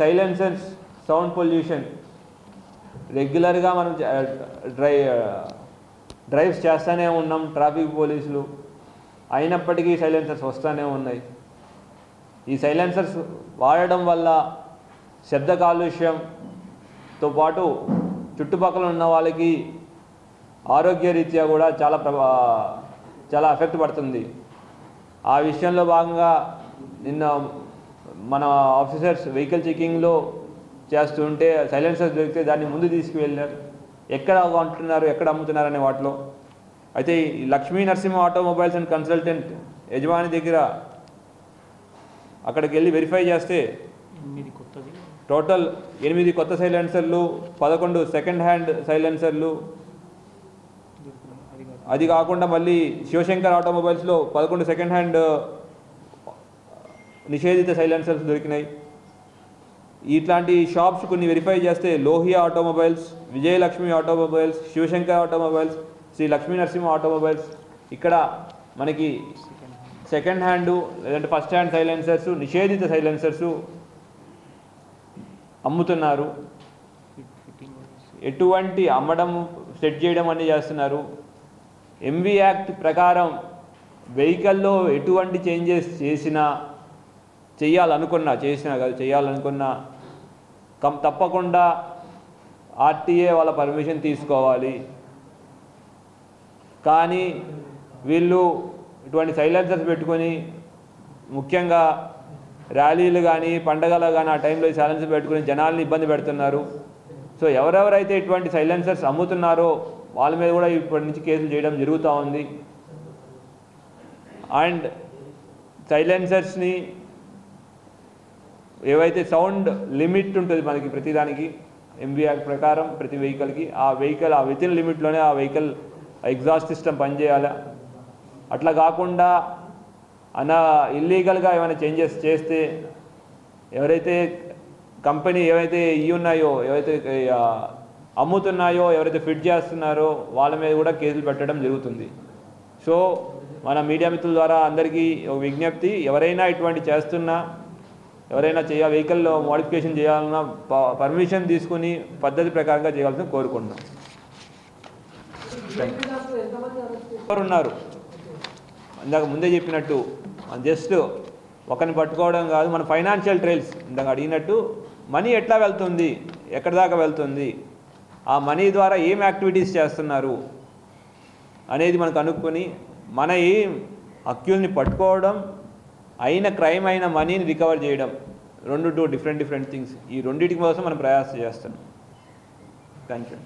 Silencers sound pollution రెగ్యులర్గా మనం dry drives చేస్తూనే ఉన్నాం ట్రాఫిక్ పోలీసులు. అయినప్పటికీ సైలెన్సర్స్ వస్తూనే ఉన్నాయి. ఈ సైలెన్సర్స్ వాడడం వల్ల శబ్ద కాలుష్యంతో పాటు చుట్టుపక్కల ఉన్న వాళ్ళకి ఆరోగ్య రీత్యా కూడా చాలా ప్రభా చాలా ఎఫెక్ట్ పడుతుంది. ఆ విషయంలో భాగంగా నిన్న మన ఆఫీసర్స్ వెహికల్ చెకింగ్లో చేస్తుంటే సైలెన్సర్స్ దొరికితే దాన్ని ముందు తీసుకువెళ్ళారు ఎక్కడ కొంటున్నారు ఎక్కడ అమ్ముతున్నారు అనే వాటిలో. అయితే ఈ Lakshmi Narasimha automobiles and consultant యజమాని దగ్గర అక్కడికి వెళ్ళి వెరిఫై చేస్తే టోటల్ ఎనిమిది కొత్త సైలెన్సర్లు పదకొండు సెకండ్ హ్యాండ్ సైలెన్సర్లు. అది కాకుండా మళ్ళీ శివశంకర్ ఆటోమొబైల్స్లో పదకొండు సెకండ్ హ్యాండ్ నిషేధిత సైలెన్సర్స్ దొరికినాయి. ఇట్లాంటి షాప్స్ కొన్ని వెరిఫై చేస్తే Lohia automobiles Vijayalakshmi automobiles Shivashankar automobiles Sri Lakshmi Narasimha automobiles. ఇక్కడ మనకి సెకండ్ హ్యాండ్ లేదంటే ఫస్ట్ హ్యాండ్ సైలెన్సర్స్ నిషేధిత సైలెన్సర్స్ అమ్ముతున్నారు. ఎటువంటి అమ్మడం సెట్ చేయడం అన్నీ చేస్తున్నారు. ఎంవి యాక్ట్ ప్రకారం వెహికల్లో ఎటువంటి చేంజెస్ చేసినా చేయాలనుకున్నా చేసినా కాదు చేయాలనుకున్నా కం తప్పకుండా ఆర్టీఏ వాళ్ళ పర్మిషన్ తీసుకోవాలి. కానీ వీళ్ళు ఇటువంటి సైలెన్సర్స్ పెట్టుకొని ముఖ్యంగా ర్యాలీలు కానీ పండగలు కానీ ఆ టైంలో సైలెన్సర్ పెట్టుకుని జనాల్ని ఇబ్బంది పెడుతున్నారు. సో ఎవరెవరైతే ఇటువంటి సైలెన్సర్స్ అమ్ముతున్నారో వాళ్ళ మీద కూడా ఇప్పటి నుంచి కేసులు చేయడం జరుగుతూ ఉంది. అండ్ సైలెన్సర్స్ని ఏవైతే సౌండ్ లిమిట్ ఉంటుంది మనకి ప్రతిదానికి ఎంబీ యాక్ట్ ప్రకారం ప్రతి వెహికల్కి ఆ వెహికల్ ఆ వితిన్ లిమిట్లోనే ఆ వెహికల్ ఎగ్జాస్ట్ సిస్టమ్ పనిచేయాలి? అట్లా కాకుండా అనా ఇల్లీగల్గా ఏమైనా చేంజెస్ చేస్తే ఎవరైతే కంపెనీ ఏవైతే ఇవి ఉన్నాయో ఏవైతే అమ్ముతున్నాయో ఎవరైతే ఫిట్ చేస్తున్నారో వాళ్ళ మీద కూడా కేసులు పెట్టడం జరుగుతుంది. సో మన మీడియా మిత్రుల ద్వారా అందరికీ ఒక విజ్ఞప్తి ఎవరైనా ఇటువంటి చేస్తున్నా ఎవరైనా చేయ వెహికల్లో మోడిఫికేషన్ చేయాలన్నా ప- పర్మిషన్ తీసుకుని పద్ధతి ప్రకారంగా చేయాల్సిన కోరుకుంటున్నాం. ఎవరు ఉన్నారు ఇందాక ముందే చెప్పినట్టు జస్ట్ ఒకరిని పట్టుకోవడం కాదు మన ఫైనాన్షియల్ ట్రైల్స్ ఇందాక అడిగినట్టు మనీ ఎట్లా వెళ్తుంది? ఎక్కడి దాకా వెళ్తుంది? ఆ మనీ ద్వారా ఏం యాక్టివిటీస్ చేస్తున్నారు? అనేది మనకు కనుక్కొని మన ఏం అక్యూల్ని పట్టుకోవడం అయిన క్రైమ్ అయిన మనీని రికవర్ చేయడం రెండు టూ డిఫరెంట్ డిఫరెంట్ థింగ్స్. ఈ రెండింటి కోసం మనం ప్రయాస చేస్తాం. Thank you